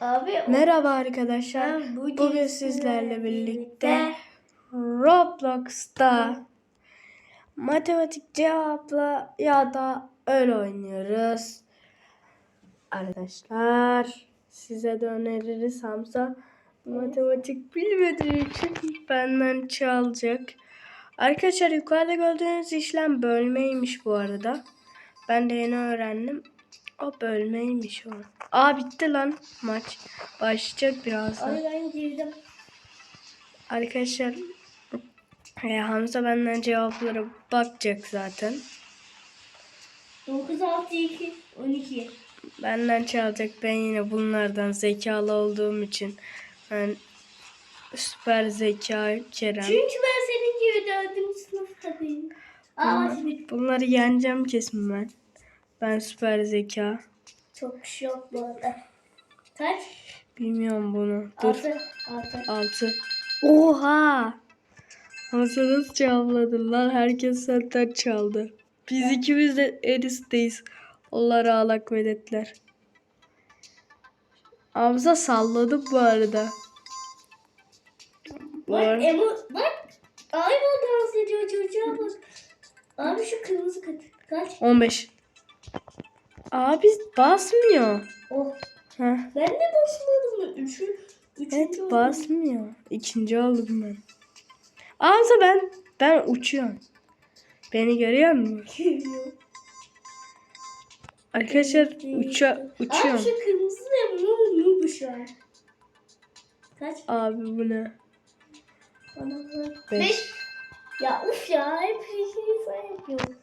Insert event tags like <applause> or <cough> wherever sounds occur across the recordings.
Abi Merhaba arkadaşlar. Ben Bugün, bugün sizlerle birlikte Roblox'ta matematik cevapla ya da öyle oynuyoruz. Arkadaşlar size de öneririz Hamza matematik bilmediği için benden çalacak. Arkadaşlar yukarıda gördüğünüz işlem bölmeymiş bu arada. Ben de yeni öğrendim. O bölmeymiş o. Aa bitti lan maç. Başlayacak birazdan. Ay ben girdim. Arkadaşlar e, Hamza benden cevaplara bakacak zaten. 9 6 2 12. Benden çalacak. Ben yine bunlardan zekalı olduğum için ben süper zeka Kerem. Çünkü ben senin gibi dördüncü sınıftayım. Aa Bunları yeneceğim kesin ben. Ben süper zeka. çok bir şey yok bu arada. Kaç? Bilmiyorum bunu. Dur. 6 6. 6. Oha! Hamza nasıl cevapladın lan? Herkes senden çaldı. Biz ikimiz de en üstteyiz. Onlara ağlak medetler. Hamza salladı bu arada. Bu Bak arada- Emo bak. Ay o dans ediyor çocuğa bak. Abi şu kırmızı kat. Kaç? 15. Abi basmıyor. Oh. Heh. Ben de basmadım. Üçü, üçüncü Evet oldum. basmıyor. İkinci oldum ben. Hamza ben ben uçuyorum. Beni görüyor musun? <laughs> Arkadaşlar uça, Abi uçuyorum. şu kırmızı ne? Bu mu bu şu an? Kaç? Abi bu ne? Beş. Beş. Ya uf ya hep şeyi sen yapıyorsun.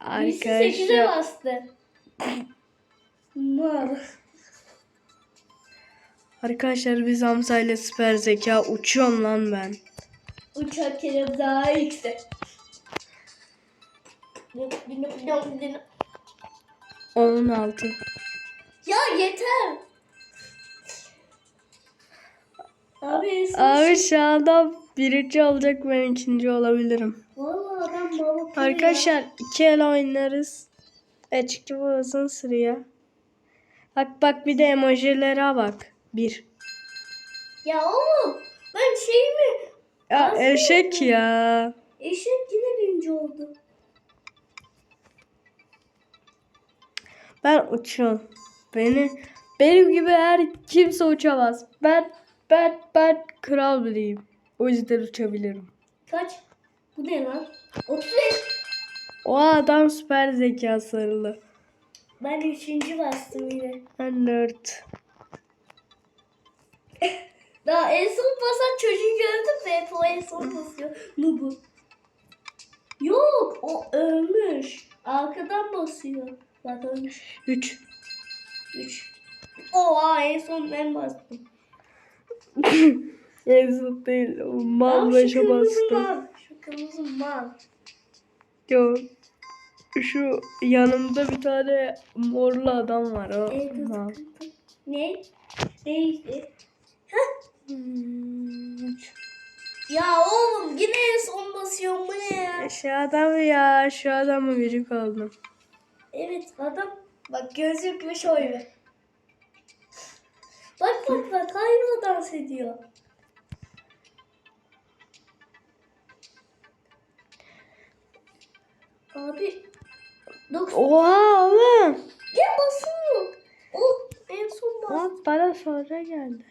Birisi sekize Arkadaşlar bastı. Mal. arkadaşlar biz Hamza ile süper zeka uçuyorum lan ben. Uçak kelim daha yüksek. 16. Ya yeter. Abi Abi şu anda birinci olacak ben ikinci olabilirim. Valla Arkadaşlar iki el oynarız. Açıkçası olsun sıraya. Bak bak bir de emojilere bak. Bir. Ya oğlum ben şey mi? Ya Nasıl eşek ya. Eşek yine birinci oldu. Ben uçuyorum. Beni benim gibi her kimse uçamaz. Ben ben ben kral biriyim. O yüzden uçabilirim. Kaç? Bu ne lan? 35. O adam süper zeka sarılı. Ben üçüncü bastım yine. Ben dört. <laughs> Daha en son basan çocuğu gördüm ve hep o en son basıyor. Nubu. Yok o ölmüş. Arkadan basıyor. Bak ölmüş. Üç. 3. Oha en son ben bastım. <laughs> Yazık değil. Mal başa şu kırmızı bastı. mal. Şu kırmızı mal. Yo. Şu yanımda bir tane morlu adam var. O Evet, mal. Ne? Neydi? Hmm, üç. Ya oğlum yine en son basıyorum bu ne ya? Şu adam ya. Şu adamı gıcık oldum. Evet adam bak gözükmüş öyle. Bak bak bak aynı o dans ediyor. Abi 90 Oha oğlum. gel basıyor. Oh en son bas. Bak bana sonra geldi.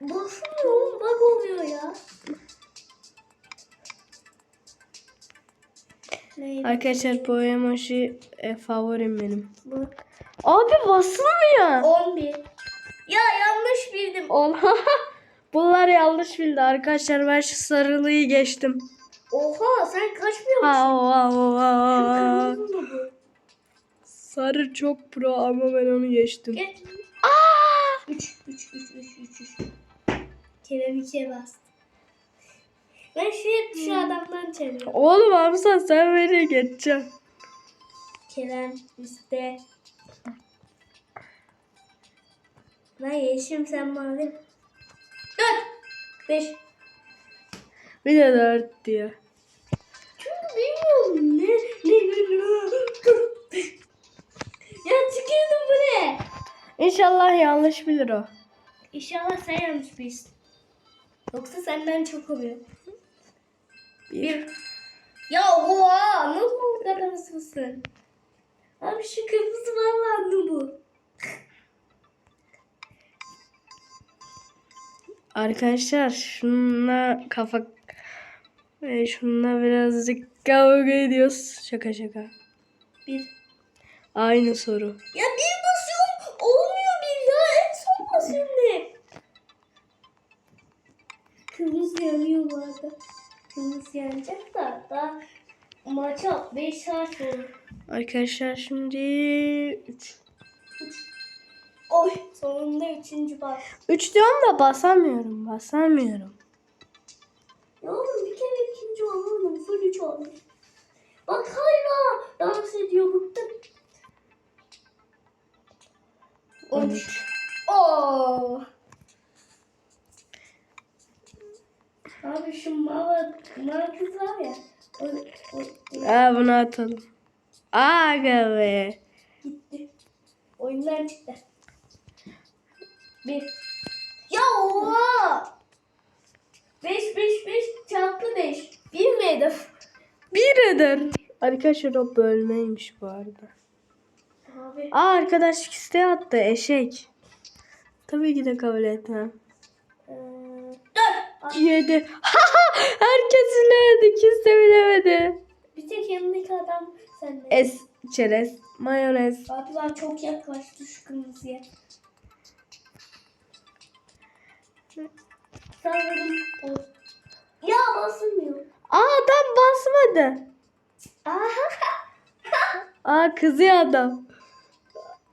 Basmıyor oğlum bak oluyor ya. Neydi? Arkadaşlar bu emoji e, favorim benim. Bu Abi basılmıyor. 11. Ya yanlış bildim. Oha. <laughs> Bunlar yanlış bildi arkadaşlar. Ben şu sarılıyı geçtim. Oha sen kaçmıyor musun? Sarı çok pro ama ben onu geçtim. Geç. 3 3 3 3 3 3. Kerem 2'ye bastı. Ben şu hep şu adamdan çeviriyorum. Oğlum Hamza sen beni geçeceksin. Kerem üstte. Ben yeşim sen mavi. 4 5 Bir de dört diyor. Çünkü bilmiyorum ne ne ne ne. ya çıkıyordum bu ne? İnşallah yanlış bilir o. İnşallah sen yanlış bilirsin. Yoksa senden çok oluyor. Bir. Ya oha nasıl bu kadar hızlısın? Abi şu kırmızı vallahi ne bu? Arkadaşlar şununla kafa ve şununla birazcık kavga ediyoruz. Şaka şaka. Bir. Aynı soru. Ya bir basıyorum olmuyor bir ya en son basıyorum ne? Kırmızı yanıyor bu arada. Kırmızı yanacak da daha maça 5 saat olur. Arkadaşlar şimdi 3. Oy sonunda üçüncü bas. 3 diyorum da basamıyorum. Basamıyorum. Ya oğlum bir kere olamadım. Full üç oldum. Bak hala dans ediyor bıktım. 13. Oo. Abi şu mava, mava kız var ya. O, o, o Aa bunu atalım. Aga be. gitti. Oyundan çıktı. Bir. Ya oha! Beş, beş, beş çarpı beş. Bir mi hedef? Eder. Arkadaşlar o bölmeymiş bu arada. Abi. Aa arkadaşlık isteği attı eşek. Tabii ki de kabul etmem. Ee, dört. 7. <laughs> Herkes bilemedi. Kimse bilemedi. Bir tek yanındaki adam sende. Es, çerez, mayonez. Ben çok yaklaştı şu kırmızıya. Sanırım o. Ya basılmıyor. Aa adam basmadı. Aa kızıyor adam.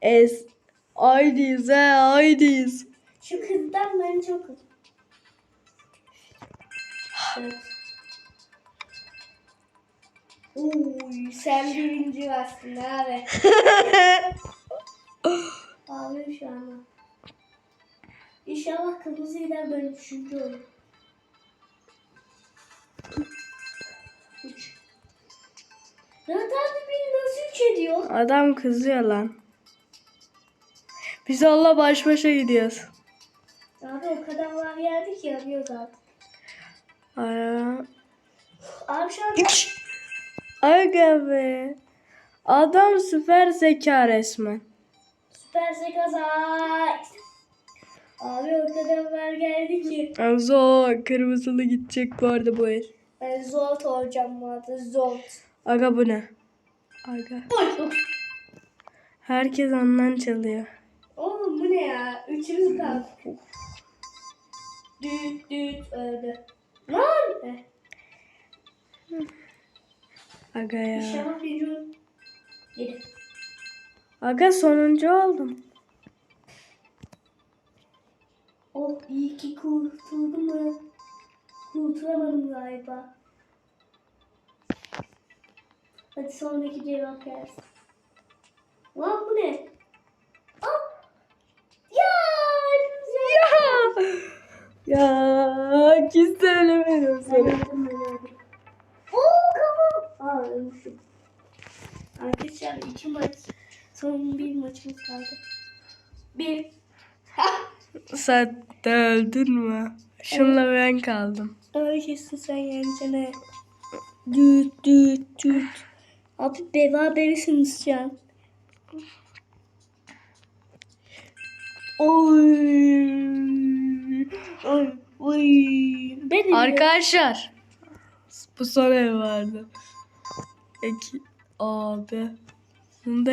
Es. Aydiyiz he aydiyiz. Şu kızdan ben çok Evet. Uy, sen birinci bastın abi. <laughs> Ağlıyorum şu an. İnşallah kırmızı gider böyle üçüncü olur. Zaten beni nasıl üç ediyor? Adam kızıyor lan. Biz Allah baş başa gidiyoruz. Abi o kadar var geldi ki yanıyor zaten. Ara. Abi şu an Aga be. Adam süper zeka resmen. süper zekaza. Abi o kadar var geldi ki. Zor. Kırmızılı gidecek bu arada bu el. Ben Zolt olacağım bu arada Zolt. Aga bu ne? Aga. Herkes ondan çalıyor. Oğlum bu ne ya? Üçümüz kaldı. Düt düt öldü. Lan be. Aga ya. İnşallah. Yedi. Aga sonuncu oldum. Oh iyi ki kurtuldum? Kurtulamadım galiba. Hadi sonraki cevap gelsin. Lan bu ne? Ah! Ya! ya! Ya kim söylemedim öldüm ben öldüm. Oo kafam! Aa ölmüşüm. Arkadaşlar iki maç. Son bir maçımız kaldı. Bir. <laughs> Sen de öldün mü? Şunla ben kaldım. Öyle kesin sen yencene. Düt düt düt. Abi berabersiniz şu an. Oy. Oy. Oy. Benim. Arkadaşlar. Bu son ev vardı. Eki abi. Bunu da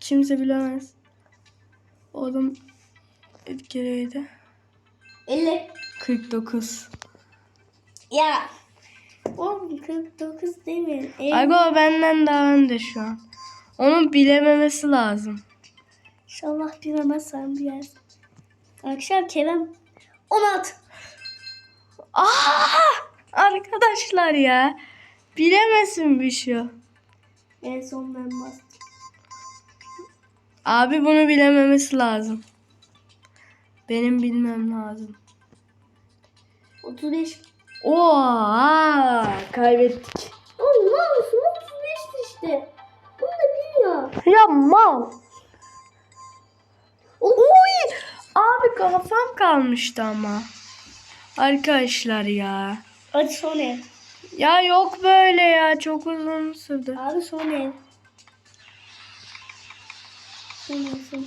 kimse bilemez. Oğlum etkileydi. 50. 49. Ya. Oğlum 49 değil mi? El- Aga o benden daha önde şu an. Onun bilememesi lazım. İnşallah bilemezsem bir yer. Arkadaşlar Kerem 16. Aa! Arkadaşlar ya. Bilemesin bir şey. En son ben bastım. Abi bunu bilememesi lazım. Benim bilmem lazım. 35. Oha! Kaybettik. Oğlum lan 35 işte. Bunu da bilmiyor. Ya mal. Oğlum kafam kalmıştı ama. Arkadaşlar ya. Hadi son ev. Ya yok böyle ya. Çok uzun sürdü. Abi son ev. Son ev son.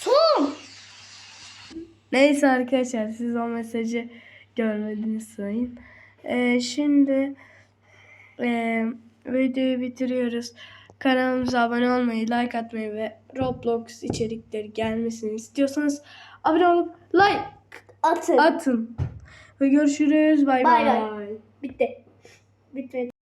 Son. Neyse arkadaşlar siz o mesajı görmediniz sayın. Ee, şimdi e, videoyu bitiriyoruz. Kanalımıza abone olmayı, like atmayı ve Roblox içerikleri gelmesini istiyorsanız abone olup like Atın. atın. Ve görüşürüz. Bay Bay bay. bay. Bitti. Bitmedi.